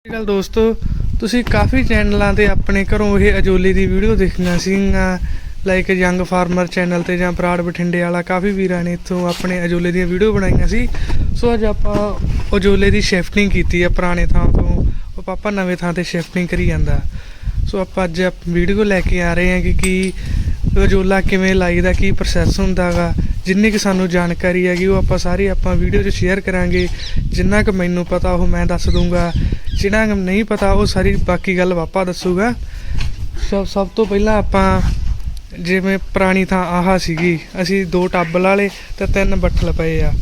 ਸਤਿ ਸ਼੍ਰੀ ਅਕਾਲ ਦੋਸਤੋ। ਤੁਸੀਂ ਕਾਫੀ ਚੈਨਲਾਂ ਤੇ ਆਪਣੇ ਘਰੋਂ ਇਹ ਅਜੋਲੇ ਦੀ ਵੀਡੀਓ ਦੇਖਣਾ ਸੀਗਾ ਲਾਈਕ ਯੰਗ ਫਾਰਮਰ ਚੈਨਲ ਤੇ ਜਾਂ ਬਰਾੜ ਬਠਿੰਡੇ ਵਾਲਾ ਕਾਫੀ ਵੀਰਾਂ ਨੇ ਇੱਥੋਂ ਆਪਣੇ ਅਜੋਲੇ ਦੀਆਂ ਵੀਡੀਓ ਬਣਾਈਆਂ ਸੀ। ਸੋ ਅੱਜ ਆਪਾਂ ਅਜੋਲੇ ਦੀ ਸ਼ਿਫਟਿੰਗ ਕੀਤੀ ਆ ਪੁਰਾਣੇ ਥਾਂ ਤੋਂ। ਉਹ ਪਾਪਾ ਨਵੇਂ ਥਾਂ ਤੇ ਸ਼ਿਫਟਿੰਗ ਕਰੀ ਜਾਂਦਾ। ਸੋ ਆਪਾਂ ਅੱਜ ਵੀਡੀਓ ਲੈ ਕੇ ਆ ਰਹੇ ਹਾਂ ਕਿ ਕੀ ਅਜੋਲਾ ਕਿਵੇਂ ਲਾਈਦਾ ਕੀ ਪ੍ਰੋਸੈਸ ਹੁੰਦਾਗਾ ਜਿੰਨੀ ਕਿ ਸਾਨੂੰ ਜਾਣਕਾਰੀ ਹੈਗੀ, ਉਹ ਆਪਾਂ ਸਾਰੀ ਆਪਾਂ ਵੀਡੀਓ 'ਚ ਸ਼ੇਅਰ ਕਰਾਂਗੇ। ਜਿੰਨਾ ਕਿ ਮੈਨੂੰ ਪਤਾ, ਉਹ ਮੈਂ ਦੱਸ ਦੂੰਗਾ ਜਿਹੜਾ ਕਿ ਨਹੀਂ ਪਤਾ, ਉਹ ਸਾਰੀ ਬਾਕੀ ਗੱਲ ਪਾਪਾ ਦੱਸੂਗਾ। ਸਭ ਸਭ ਤੋਂ ਪਹਿਲਾਂ ਆਪਾਂ ਜਿਵੇਂ ਪੁਰਾਣੀ ਥਾਂ ਆਹਾ ਸੀਗੀ, ਅਸੀਂ ਦੋ ਟੱਬ ਵਾਲੇ ਤੇ ਤਿੰਨ ਬੱਠਲ ਪਏ ਆ।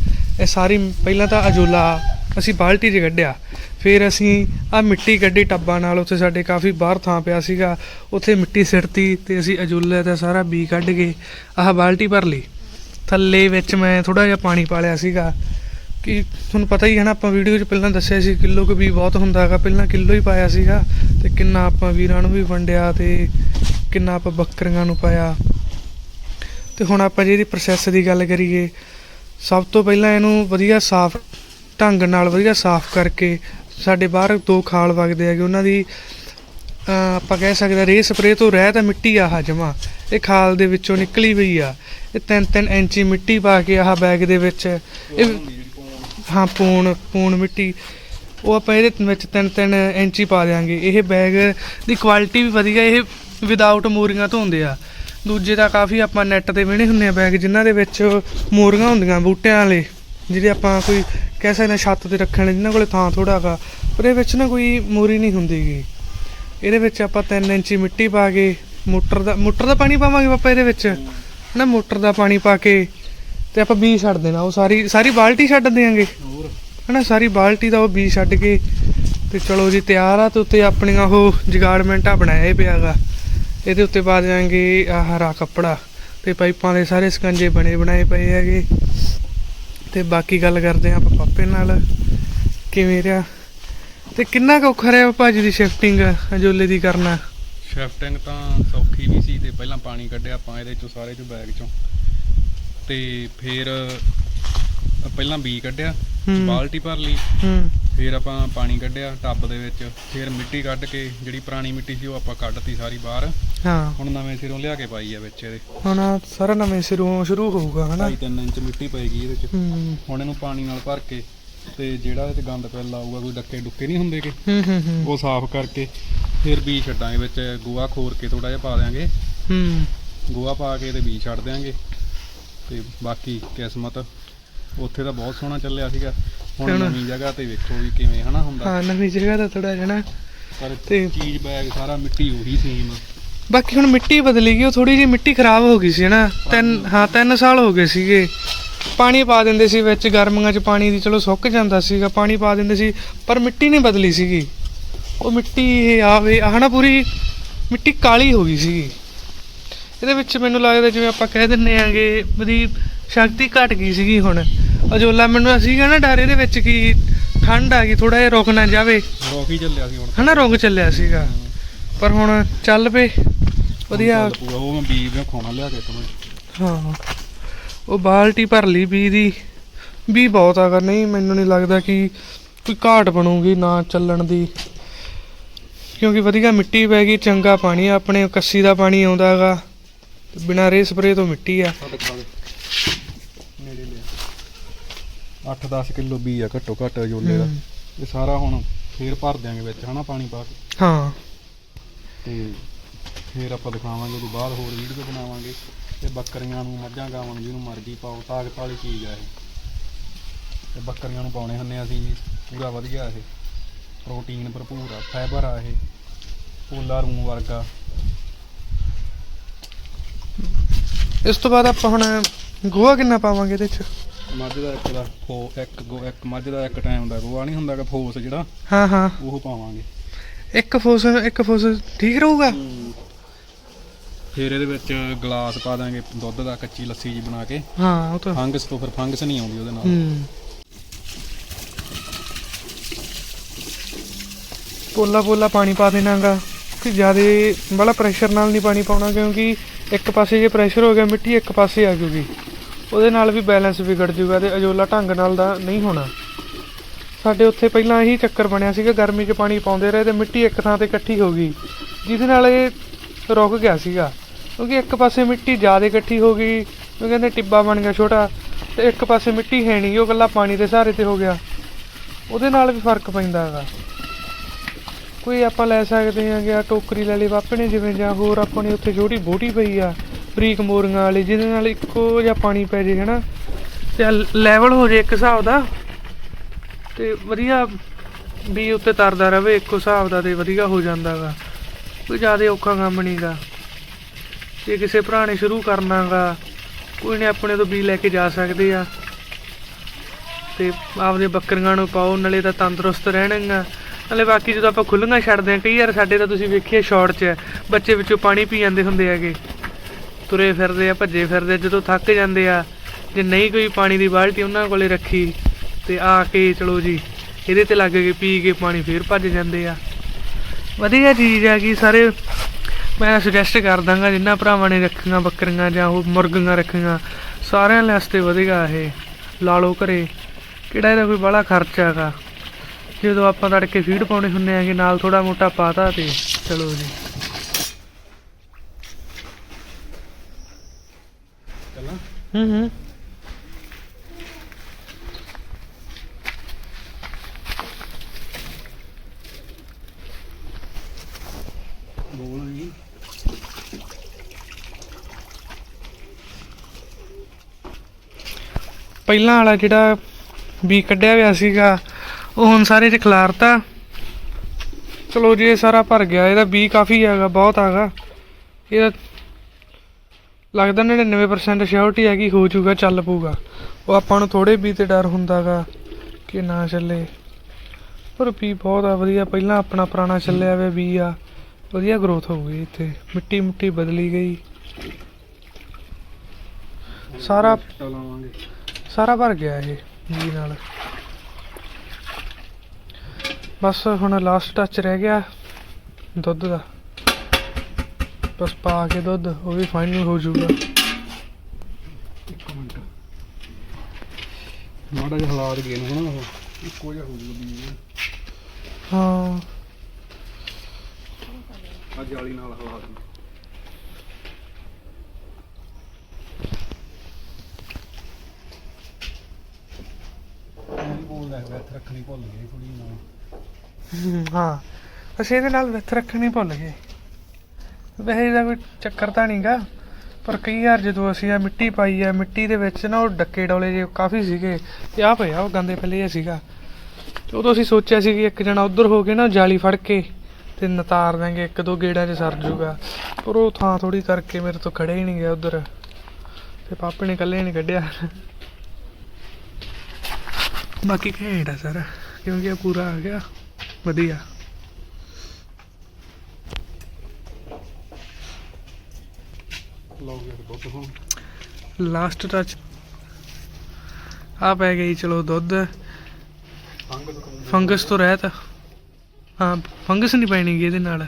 ਇਹ ਸਾਰੀ ਪਹਿਲਾਂ ਤਾਂ ਅਜੋਲਾ, ਅਸੀਂ ਬਾਲਟੀ 'ਚ ਕੱਢਿਆ। ਫਿਰ ਅਸੀਂ ਆ ਮਿੱਟੀ ਕੱਢੀ ਟੱਬਾਂ ਨਾਲ, ਉੱਥੇ ਸਾਡੇ ਕਾਫੀ ਬਾਹਰ ਥਾਂ ਪਿਆ ਸੀਗਾ। ਉੱਥੇ ਮਿੱਟੀ ਸਿੱਟਤੀ ਤੇ ਅਸੀਂ ਅਜੋਲੇ ਦਾ ਸਾਰਾ ਬੀ ਕੱਢ ਕੇ ਆਹ ਬਾਲਟੀ ਭਰ ਲਈ। ਥੱਲੇ ਵਿੱਚ ਮੈਂ ਥੋੜਾ ਜਿਹਾ ਪਾਣੀ ਪਾ ਲਿਆ ਸੀਗਾ। ਕਿ ਤੁਹਾਨੂੰ ਪਤਾ ਹੀ ਹੈ ਨਾ, ਆਪਾਂ ਵੀਡੀਓ 'ਚ ਪਹਿਲਾਂ ਦੱਸਿਆ ਸੀ ਕਿਲੋ ਕੁ ਵੀ ਬਹੁਤ ਹੁੰਦਾ ਹੈਗਾ। ਪਹਿਲਾਂ ਕਿਲੋ ਹੀ ਪਾਇਆ ਸੀਗਾ ਤੇ ਕਿੰਨਾ ਆਪਾਂ ਵੀਰਾਂ ਨੂੰ ਵੀ ਵੰਡਿਆ ਤੇ ਕਿੰਨਾ ਆਪਾਂ ਬੱਕਰੀਆਂ ਨੂੰ ਪਾਇਆ। ਤੇ ਹੁਣ ਆਪਾਂ ਜੇ ਇਹਦੀ ਪ੍ਰੋਸੈਸ ਦੀ ਗੱਲ ਕਰੀਏ, ਸਭ ਤੋਂ ਪਹਿਲਾਂ ਇਹਨੂੰ ਵਧੀਆ ਸਾਫ਼ ਢੰਗ ਨਾਲ, ਵਧੀਆ ਸਾਫ਼ ਕਰਕੇ ਸਾਡੇ ਬਾਹਰ ਦੋ ਖਾਲ ਵਗਦੇ ਹੈਗੇ, ਉਹਨਾਂ ਦੀ ਆਪਾਂ ਕਹਿ ਸਕਦੇ ਰੇ ਸਪਰੇ ਤੋਂ ਰਹਿ ਤਾਂ ਮਿੱਟੀ ਆ ਜਮਾ ਇਹ ਖਾਲ ਦੇ ਵਿੱਚੋਂ ਨਿਕਲੀ ਪਈ ਆ। ਇਹ 3-3 ਇੰਚੀ ਮਿੱਟੀ ਪਾ ਕੇ ਆਹ ਬੈਗ ਦੇ ਵਿੱਚ। ਇਹ ਹਾਂ ਪੂਣ ਪੂਣ ਮਿੱਟੀ, ਉਹ ਆਪਾਂ ਇਹਦੇ ਵਿੱਚ 3-3 ਇੰਚੀ ਪਾ ਦਿਆਂਗੇ। ਇਹ ਬੈਗ ਦੀ ਕੁਆਲਿਟੀ ਵੀ ਵਧੀਆ, ਇਹ ਵਿਦਆਊਟ ਮੋਰੀਆਂ ਤੋਂ ਹੁੰਦੇ ਆ। ਦੂਜੇ ਤਾਂ ਕਾਫੀ ਆਪਾਂ ਨੈੱਟ ਤੇ ਵਿਹਣੇ ਹੁੰਦੇ ਆ ਬੈਗ, ਜਿਨ੍ਹਾਂ ਦੇ ਵਿੱਚ ਮੋਰੀਆਂ ਹੁੰਦੀਆਂ, ਬੂਟਿਆਂ ਵਾਲੇ, ਜਿਹੜੇ ਆਪਾਂ ਕੋਈ ਕਹਿ ਸਕਦੇ ਹਾਂ ਛੱਤ ਤੇ ਰੱਖਣ ਲਈ ਜਿਨ੍ਹਾਂ ਕੋਲੇ ਥਾਂ ਥੋੜਾ ਹੈਗਾ ਪਰ ਇਹ ਵਿੱਚ ਨਾ ਕੋਈ ਮੋਰੀ ਨਹੀਂ ਹੁੰਦੀਗੀ ਇਹਦੇ ਵਿੱਚ ਆਪਾਂ 3 ਇੰਚੀ ਮਿੱਟੀ ਪਾ ਕੇ, ਮੋਟਰ ਦਾ ਮੋਟਰ ਦਾ ਪਾਣੀ ਪਾਵਾਂਗੇ ਪਾਪਾ ਇਹਦੇ ਵਿੱਚ? ਹਨਾ, ਮੋਟਰ ਦਾ ਪਾਣੀ ਪਾ ਕੇ ਤੇ ਆਪਾਂ ਬੀਜ ਛੱਡ ਦੇਣਾ ਉਹ ਸਾਰੀ ਸਾਰੀ ਬਾਲਟੀ ਛੱਡ ਦਿਆਂਗੇ। ਹੋਰ। ਹਨਾ ਸਾਰੀ ਬਾਲਟੀ ਦਾ ਉਹ ਬੀਜ ਛੱਡ ਕੇ ਤੇ ਚਲੋ ਜੀ ਤਿਆਰ ਆ ਤੇ ਉੱਤੇ ਆਪਣੀਆਂ ਉਹ ਜਗਾੜਮੈਂਟਾ ਬਣਾਇਆ ਪਿਆਗਾ। ਇਹਦੇ ਉੱਤੇ ਪਾ ਦਿਆਂਗੇ ਆਹ ਹਰਾ ਕੱਪੜਾ ਤੇ ਪਾਈਪਾਂ ਦੇ ਸਾਰੇ ਸਕੰਜੇ ਬਣੇ ਬਣਾਏ ਪਏ ਹੈਗੇ। ਤੇ ਬਾਕੀ ਗੱਲ ਕਰਦੇ ਆਪਾਂ ਪਾਪੇ ਨਾਲ ਕਿਵੇਂ ਰਿਹਾ? ਤੇ ਕਿੰਨਾ ਕੁ ਔਖਾ ਰਿਹਾ ਭਾਜੀ ਦੀ ਸ਼ਿਫਟਿੰਗ ਅਜੋਲੇ ਦੀ ਕਰਨਾ? ਸ਼ਿਫਟਿੰਗ ਤਾਂ ਸੌਖੀ ਵੀ ਸੀ ਤੇ ਪਹਿਲਾਂ ਪਾਣੀ ਕੱਢਿਆ ਆਪਾਂ ਇਹਦੇ ਚੋਂ ਸਾਰੇ ਚੋਂ ਬੈਗ ਚੋਂ। ਤੇ ਫਿਰ ਪਹਿਲਾਂ ਬੀ ਕੱਢਿਆ। ਬਾਲਟੀ ਭਰ ਲਈ। ਹੂੰ। ਫਿਰ ਆਪਾਂ ਪਾਣੀ ਕੱਢਿਆ ਟੱਬ ਦੇ ਵਿੱਚ। ਫਿਰ ਮਿੱਟੀ ਕੱਢ ਕੇ ਜਿਹੜੀ ਪੁਰਾਣੀ ਮਿੱਟੀ ਸੀ ਉਹ ਆਪਾਂ ਕੱਢਤੀ ਸਾਰੀ ਬਾਹਰ। ਹਾਂ। ਹੁਣ ਨਵੇਂ ਸਿਰੋਂ ਲਿਆ ਕੇ ਪਾਈ ਆ ਵਿੱਚ ਇਹਦੇ। ਹੁਣ ਸਾਰਾ ਨਵੇਂ ਸਿਰੋਂ ਸ਼ੁਰੂ ਹੋਊਗਾ ਹਨਾ? 2.5 ਇੰਚ ਮਿੱਟੀ ਪਏਗੀ ਇਹਦੇ ਚ ਹੂੰ। ਹੁਣ ਇਹਨੂੰ ਪਾਣੀ ਨਾਲ ਭਰ ਕੇ ਤੇ ਜਿਹੜਾ ਇਹਦੇ ਗੰਦ ਪੈਲ ਆਊਗਾ ਕੋਈ ਡੱਕੇ ਡੁੱਕੇ ਨਹੀਂ ਹੁੰਦੇ ਕਿ ਹੂੰ ਹੂੰ ਹੂੰ। ਉਹ ਸਾਫ਼ ਕਰਕੇ ਫਿਰ ਬੀਜ ਛੱਡਾਂਗੇ ਵਿੱਚ। ਗੋਆ ਖੋਰ ਕੇ ਥੋੜਾ ਜਿਹਾ ਪਾ ਦਿਆਂਗੇ। ਹੂੰ। ਗੋਆ ਪਾ ਕੇ ਤੇ ਬੀਜ ਛੱਡ ਦਿਆਂਗੇ। ਤੇ ਬਾਕੀ ਕਿਸਮਤ ਉੱਥੇ ਤਾਂ ਬਹੁਤ ਸੋਹਣਾ ਚੱਲਿਆ ਸੀਗਾ। ਹੁਣ ਹੁਣ- ਨਵੀਂ ਜਗ੍ਹਾ ਤੇ ਵੇਖੋ ਵੀ ਕਿਵੇਂ ਹਨਾ ਹੁੰਦਾ। ਹਾਂ ਨਵੀਂ ਜਗ੍ਹਾ ਦਾ ਥੋੜਾ ਜਣਾ ਪਰ ਤੇ- ਚੀਜ਼ ਬੈਗ ਸਾਰਾ ਮਿੱਟੀ ਉਹੀ ਸੇਮ ਬਾਕੀ ਹੁਣ ਮਿੱਟੀ ਬਦਲੀ ਗਈ ਉਹ ਥੋੜੀ ਜਿਹੀ ਮਿੱਟੀ ਖਰਾਬ ਹੋ ਗਈ ਸੀ ਨਾ ਤਿੰਨ ਹਾਂ ਤਿੰਨ ਸਾਲ ਹੋ ਗਏ ਸੀਗੇ। ਪਾਣੀ ਪਾ ਦਿੰਦੇ ਸੀ ਵਿੱਚ ਗਰਮੀਆਂ 'ਚ ਪਾਣੀ ਦੀ ਚਲੋ ਸੁੱਕ ਜਾਂਦਾ ਸੀਗਾ ਪਾਣੀ ਪਾ ਦਿੰਦੇ ਸੀ ਪਰ ਮਿੱਟੀ ਨਹੀਂ ਬਦਲੀ ਸੀਗੀ। ਉਹ ਮਿੱਟੀ ਇਹ ਆਵੇ ਆਹ ਨਾ ਪੂਰੀ ਮਿੱਟੀ ਕਾਲੀ ਹੋ ਗਈ ਸੀਗੀ। ਇਹਦੇ ਵਿੱਚ ਮੈਨੂੰ ਲੱਗਦਾ ਜਿਵੇਂ ਆਪਾਂ ਕਹਿ ਦਿੰਨੇ ਆਂਗੇ ਉਹਦੀ ਸ਼ਕਤੀ ਘਟ ਗਈ ਸੀਗੀ ਹੁਣ। ਅਜੋਲਾ ਮੈਨੂੰ ਸੀਗਾ ਨਾ ਡਰ ਇਹਦੇ ਵਿੱਚ ਕਿ ਠੰਡ ਆ ਗਈ ਥੋੜਾ ਜਿਹਾ ਰੁਕ ਨਾ ਜਾਵੇ। ਰੋਕ ਹੀ ਚੱਲਿਆ ਸੀ ਹੁਣ। ਹਨਾ ਰੁਕ ਚੱਲਿਆ ਸੀਗਾ। ਪਰ ਹੁਣ ਚੱਲ ਪਏ। ਵਧੀਆ। ਉਹ ਮੈਂ ਬੀਜ ਵੀ ਖਾਣਾ ਲਿਆ ਕੇ ਤੁਹਾਨੂੰ। ਹਾਂ। ਉਹ ਬਾਲਟੀ ਭਰ ਲਈ ਬੀ ਦੀ। ਵੀ ਬਹੁਤ ਆਗਾ ਨਹੀਂ ਮੈਨੂੰ ਨਹੀਂ ਲੱਗਦਾ ਕਿ ਕੋਈ ਘਾਟ ਬਣੂਗੀ ਨਾ ਚੱਲਣ ਦੀ। ਕਿਉਂਕਿ ਵਧੀਆ ਮਿੱਟੀ ਪੈ ਗਈ ਚੰਗਾ ਪਾਣੀ ਆ, ਆਪਣੇ ਕੱਸੀ ਦਾ ਪਾਣੀ ਆਉਂਦਾ ਹੈਗਾ। ਤੇ ਬਿਨਾਂ ਰੇ ਸਪਰੇ ਤੋਂ ਮਿੱਟੀ ਆ। ਸਾਡੇ ਖਾ ਦੇ। ਨੇੜੇ ਲਿਆ। 8-10 ਕਿਲੋ ਬੀਜ ਆ ਘੱਟੋ ਘੱਟ ਜੋਲੇ ਦਾ। ਇਹ ਸਾਰਾ ਹੁਣ ਫੇਰ ਭਰ ਦਿਆਂਗੇ ਵਿੱਚ ਹਨਾ ਪਾਣੀ ਪਾ ਕੇ? ਹਾਂ। ਤੇ ਫੇਰ ਆਪਾਂ ਦਿਖਾਵਾਂਗੇ ਉਹਦੇ ਬਾਅਦ ਹੋਰ ਵੀਡੀਓ ਬਣਾਵਾਂਗੇ। ਤੇ ਬੱਕਰੀਆਂ ਨੂੰ ਮੱਝਾਂ ਗਾਵਾਂ ਨੂੰ ਜਿਹਨੂੰ ਮਰਜ਼ੀ ਪਾਓ ਤਾਕਤ ਵਾਲੀ ਚੀਜ਼ ਆ ਇਹ। ਤੇ ਬੱਕਰੀਆਂ ਨੂੰ ਪਾਉਣੇ ਹੁੰਨੇ ਅਸੀਂ ਜੀ ਪੂਰਾ ਵਧੀਆ ਇਹ। ਪ੍ਰੋਟੀਨ ਭਰਪੂਰ ਆ ਫਾਈਬਰ ਆ ਇਹ। ਪੋਲਾ ਰੂਮ ਵਰਗਾ। ਇਸ ਤੋਂ ਬਾਅਦ ਆਪਾਂ ਹੁਣ ਗੋਹਾ ਕਿੰਨਾ ਪਾਵਾਂਗੇ ਇਹਦੇ ਚ? ਮੱਝ ਦਾ ਇੱਕ ਦਾ ਫੋ ਇੱਕ ਗੋ ਇੱਕ ਮੱਝ ਦਾ ਇੱਕ ਟਾਈਮ ਦਾ ਗੋਆ ਨਹੀਂ ਹੁੰਦਾਗਾ ਫੋਸ ਜਿਹੜਾ ਹਾਂ ਹਾਂ। ਉਹ ਪਾਵਾਂਗੇ। ਇੱਕ ਫੋਸ ਇੱਕ ਫੋਸ ਠੀਕ ਰਹੂਗਾ? ਫਿਰ ਇਹਦੇ ਵਿੱਚ ਗਲਾਸ ਪਾ ਦਾਂਗੇ ਦੁੱਧ ਦਾ ਕੱਚੀ ਲੱਸੀ ਜੀ ਬਣਾ ਕੇ। ਹਾਂ ਉਹ ਤਾਂ। ਫੰਗਸ ਤੋਂ ਫਿਰ ਫੰਗਸ ਨਹੀਂ ਆਉਂਦੀ ਉਹਦੇ ਨਾਲ। ਪੋਲਾ ਪੋਲਾ ਪਾਣੀ ਪਾ ਦੇਣਾਗਾ। ਕਿ ਜਿਆਦੇ ਬੜਾ ਪ੍ਰੈਸ਼ਰ ਨਾਲ ਨਹੀਂ ਪਾਣੀ ਪਾਉਣਾ ਕਿਉਂਕਿ ਇੱਕ ਪਾਸੇ ਜੇ ਪ੍ਰੈਸ਼ਰ ਹੋ ਗਿਆ, ਮਿੱਟੀ ਇੱਕ ਪਾਸੇ ਆ ਜੂਗੀ। ਉਹਦੇ ਨਾਲ ਵੀ ਬੈਲੈਂਸ ਵਿਗੜ ਜੂਗਾ ਤੇ ਅਜੋਲਾ ਢੰਗ ਨਾਲ ਦਾ ਨਹੀਂ ਹੋਣਾ। ਸਾਡੇ ਉੱਥੇ ਪਹਿਲਾਂ ਇਹੀ ਚੱਕਰ ਬਣਿਆ ਸੀਗਾ, ਗਰਮੀ 'ਚ ਪਾਣੀ ਪਾਉਂਦੇ ਰਹੇ ਤੇ ਮਿੱਟੀ ਇੱਕ ਥਾਂ ਤੇ ਇਕੱਠੀ ਹੋ ਗਈ, ਜਿਹਦੇ ਨਾਲ ਇਹ ਰੁਕ ਗਿਆ ਸੀਗਾ। ਕਿਉਂਕਿ ਇੱਕ ਪਾਸੇ ਮਿੱਟੀ ਜ਼ਿਆਦਾ ਇਕੱਠੀ ਹੋ ਗਈ, ਉਹ ਕਹਿੰਦੇ ਟਿੱਬਾ ਬਣ ਗਿਆ ਛੋਟਾ, ਤੇ ਇੱਕ ਪਾਸੇ ਮਿੱਟੀ ਹੈ ਨਹੀਂ, ਉਹ ਇਕੱਲਾ ਪਾਣੀ ਦੇ ਸਹਾਰੇ ਤੇ ਹੋ ਗਿਆ। ਉਹਦੇ ਨਾਲ ਵੀ ਫ਼ਰਕ ਪੈਂਦਾ ਹੈਗਾ। ਕੋਈ ਆਪਾਂ ਲੈ ਸਕਦੇ ਹਾਂ ਜਾਂ ਟੋਕਰੀ ਲੈ ਲਈ ਵਾਪਣੇ ਜਿਵੇਂ ਜਾਂ ਹੋਰ ਆਪਣੀ ਉੱਥੇ ਛੋਟੀ ਬੋਟੀ ਪਈ ਆ, ਬਰੀਕ ਮੋਰੀਆਂ ਵਾਲੀ, ਜਿਹਦੇ ਨਾਲ ਇੱਕੋ ਜਿਹਾ ਪਾਣੀ ਪੈ ਜੇ, ਹਨਾ? ਤੇ ਲੈਵਲ ਹੋ ਜੇ ਇੱਕ ਹਿਸਾਬ ਦਾ, ਤੇ ਵਧੀਆ ਵੀ ਉੱਤੇ ਤਰਦਾ ਰਵੇ, ਇੱਕੋ ਹਿਸਾਬ ਦਾ ਤੇ ਵਧੀਆ ਹੋ ਜਾਂਦਾਗਾ ਕੋਈ ਜ਼ਿਆਦਾ ਔਖਾ ਕੰਮ ਨਹੀਂਗਾ ਜੇ ਕਿਸੇ ਭਰਾ ਨੇ ਸ਼ੁਰੂ ਕਰਨਾਗਾ ਕੋਈ ਨੇ ਆਪਣੇ ਤੋਂ ਵੀ ਲੈ ਕੇ ਜਾ ਸਕਦੇ ਆ। ਤੇ ਆਪਦੇ ਬੱਕਰੀਆਂ ਨੂੰ ਪਾਓ, ਨਾਲੇ ਤਾਂ ਤੰਦਰੁਸਤ ਰਹਿਣਗੇ ਨਾਲੇ ਬਾਕੀ ਜਦੋਂ ਆਪਾਂ ਖੁੱਲੀਆਂ ਛੱਡਦੇ ਆ ਕਈ ਵਾਰ ਸਾਡੇ ਤਾਂ ਤੁਸੀਂ ਵੇਖੀਏ ਸ਼ਾਰਟ 'ਚ ਬੱਚੇ ਵਿੱਚੋਂ ਪਾਣੀ ਪੀ ਜਾਂਦੇ ਹੁੰਦੇ ਹੈਗੇ। ਤੁਰੇ ਫਿਰਦੇ ਆ, ਭੱਜੇ ਫਿਰਦੇ ਜਦੋਂ ਥੱਕ ਜਾਂਦੇ ਆ, ਜੇ ਨਹੀਂ ਕੋਈ ਪਾਣੀ ਦੀ ਬਾਲਟੀ ਉਹਨਾਂ ਕੋਲੇ ਰੱਖੀ ਤੇ ਆ ਕੇ ਚਲੋ ਜੀ, ਇਹਦੇ ਤੇ ਲੱਗ ਕੇ ਪੀ ਕੇ ਪਾਣੀ ਫੇਰ ਭੱਜ ਜਾਂਦੇ ਆ। ਵਧੀਆ ਚੀਜ਼ ਆ ਕਿ ਸਾਰੇ, ਮੈਂ ਸੁਜੈਸਟ ਕਰ ਦਾਂਗਾ ਜਿੰਨਾ ਭਰਾਵਾਂ ਨੇ ਰੱਖੀਆਂ ਬੱਕਰੀਆਂ ਜਾਂ ਉਹ ਮੁਰਗੀਆਂ ਰੱਖੀਆਂ, ਸਾਰਿਆਂ ਵਾਸਤੇ ਵਧੀਆ ਇਹ, ਲਾ ਲਓ ਘਰੇ। ਕਿਹੜਾ ਇਹਦਾ ਕੋਈ ਬੜਾ ਖਰਚਾ ਹੈਗਾ? ਜਦੋਂ ਆਪਾਂ ਤੜਕੇ ਫੀਡ ਪਾਉਣੇ ਹੁੰਨੇ ਆਗੇ ਨਾਲ ਥੋੜਾ ਮੋਟਾ ਪਾਤਾ ਤੇ ਚਲੋ ਜੀ। ਹੂੰ ਹੂੰ। ਪਹਿਲਾਂ ਵਾਲਾ ਜਿਹੜਾ ਵੀ ਕੱਢਿਆ ਹੋਇਆ ਸੀਗਾ ਉਹ ਹੁਣ ਸਾਰੇ ਚ ਖਿਲਾਰਤਾ। ਚਲੋ ਜੀ, ਇਹ ਸਾਰਾ ਭਰ ਗਿਆ। ਇਹਦਾ ਬੀ ਕਾਫੀ ਹੈਗਾ, ਬਹੁਤ ਹੈਗਾ। ਇਹਦਾ ਲੱਗਦਾ 99% ਸ਼ੋਰਟੀ ਹੈਗੀ, ਹੋ ਜਾਊਗਾ, ਚੱਲ ਪਊਗਾ। ਉਹ ਆਪਾਂ ਨੂੰ ਥੋੜੇ ਵੀ ਤੇ ਡਰ ਹੁੰਦਾਗਾ ਕਿ ਨਾ ਚੱਲੇ। ਪਰ ਵੀ ਬਹੁਤ ਆ, ਵਧੀਆ। ਪਹਿਲਾਂ ਆਪਣਾ ਪੁਰਾਣਾ ਚੱਲਿਆ ਹੋਇਆ ਵੀ ਆ। ਵਧੀਆ ਗਰੋਥ ਹੋ ਗਈ ਇੱਥੇ। ਮਿੱਟੀ ਮਿੱਟੀ ਬਦਲੀ ਗਈ। ਸਾਰਾ ਸਾਰਾ ਭਰ ਗਿਆ ਇਹ ਜੀ ਨਾਲ। ਬਸ ਹੁਣ ਲਾਸਟ ਟੱਚ ਰਹਿ ਗਿਆ ਦੁੱਧ ਦਾ। ਬਸ ਪਾ ਕੇ ਦੁੱਧ ਉਹ ਵੀ ਫਾਈਨਲ ਹੋ ਜਾਊਗਾ। ਇੱਕ ਮਿੰਟ। ਮਾੜਾ ਜਿਹਾ ਹਾਲਾਤ ਗਏ ਨੂੰ ਹਨਾ ਉਹ। ਇੱਕੋ ਜਿਹਾ ਹੋ ਜੂਗਾ ਵੀ ਹਾਂ। ਆ ਜਾਲੀ ਨਾਲ ਹਾਲਾਤ ਇਹ ਬੋਲ ਲੈ ਰੱਖਣੀ ਭੁੱਲ ਗਏ ਥੋੜੀ ਨਾਲ ਹਾਂ। ਅਸੀਂ ਇਹਦੇ ਨਾਲ ਵਿੱਥ ਰੱਖਣੀ ਭੁੱਲ ਗਏ। ਵੈਸੇ ਇਹਦਾ ਕੋਈ ਚੱਕਰ ਤਾਂ ਨਹੀਂਗਾ ਪਰ ਕਈ ਵਾਰ ਜਦੋਂ ਅਸੀਂ ਆ ਮਿੱਟੀ ਪਾਈ ਆ, ਮਿੱਟੀ ਦੇ ਵਿੱਚ ਨਾ ਉਹ ਡੱਕੇ ਡੋਲੇ ਜੇ ਕਾਫੀ ਸੀਗੇ, ਤੇ ਆ ਪਿਆ, ਉਹ ਗੰਦੇ ਪੱਲੇ ਜਿਹਾ ਸੀਗਾ। ਤੇ ਉਦੋਂ ਅਸੀਂ ਸੋਚਿਆ ਸੀ ਕਿ ਇੱਕ ਜਣਾ ਉੱਧਰ ਹੋ ਕੇ ਨਾ ਜਾਲੀ ਫੜ ਕੇ ਤੇ ਨਤਾਰ ਦਾਂਗੇ ਇੱਕ ਦੋ ਗੇੜਾਂ 'ਚ ਸਰ ਜੂਗਾ ਪਰ ਉਹ ਥਾਂ ਥੋੜੀ ਕਰਕੇ ਮੇਰੇ ਤੋਂ ਖੜੇ ਹੀ ਨਹੀਂ ਗਿਆ ਉੱਧਰ। ਤੇ ਪਾਪੇ ਨੇ ਇਕੱਲੇ ਨਹੀਂ ਕੱਢਿਆ। ਬਾਕੀ ਘੈਂਟ ਆ ਸਰ, ਕਿਉਂਕਿ ਇਹ ਪੂਰਾ ਆ ਗਿਆ। ਵਧੀਆ। ਲਓ ਯਾਰ ਦੁੱਧ ਹੁਣ। ਲਾਸਟ ਟੱਚ ਆ ਪੈ ਗਈ ਚਲੋ ਦੁੱਧ। ਫੰਗਸ ਤੋਂ ਰਹਿਤ। ਹਾਂ ਫੰਗਸ ਨਹੀਂ ਪੈਣੀ ਇਹਦੇ ਨਾਲ।